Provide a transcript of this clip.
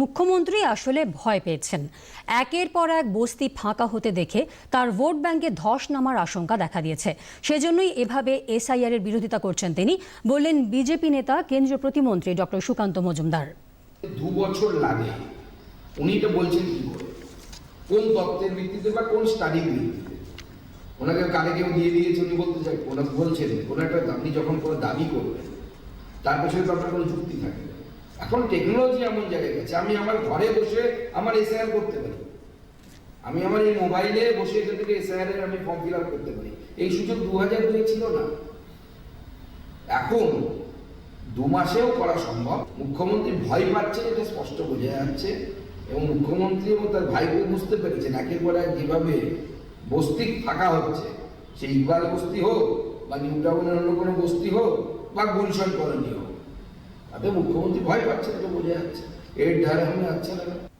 মুখ্যমন্ত্রী আসলে ভয় পেয়েছেন। একের পর এক বস্তি ফাঁকা হতে দেখে তার ভোট ব্যাংকে ধস নামার আশঙ্কা দেখা দিয়েছে। সেজন্যই এভাবে এসআইআর এর বিরোধিতা করছেন তিনি, বললেন বিজেপি নেতা, কেন্দ্রীয় প্রতিমন্ত্রী ডক্টর সুকান্ত মজুমদার। দু বছর লাগে। উনি এটা বলছেন কি করে? কোন তত্ত্বের ভিত্তিতে বা কোন স্টাডির ভিত্তিতে? ওনাকে কানে কেউ দিয়ে দিয়েছে উনি বলতে চাই, ওনাকে বলছেন কোন একটা আপনি যখন কোনো দাবি করবেন, তার পেছনে তো আপনার কোনো যুক্তি থাকে। এখন টেকনোলজি এমন জায়গায় গেছে, আমি আমার ঘরে বসে আমার এসআইআর করতে পারি। আমি আমার এই মোবাইলে বসে এখান থেকে এসআইআর এর আমি ফর্ম ফিল আপ করতে পারি। এই সুযোগ দু হাজার দুই ছিল না। এখন দু মাসেও করা সম্ভব। মুখ্যমন্ত্রী ভয় পাচ্ছে, এটা স্পষ্ট বোঝা যাচ্ছে। এবং মুখ্যমন্ত্রী এবং তার ভাইপো বুঝতে পেরেছেন, একের পর এক যেভাবে বস্তি ফাঁকা হচ্ছে, সেই ইকবাল বস্তি হোক বা নিউ টাউনের অন্য কোনো বস্তি হোক বা গুলশন কলোনি হোক। তাতে মুখ্যমন্ত্রী ভয় পাচ্ছেন তো বোঝা যাচ্ছে এর ধারে আমি আচ্ছা না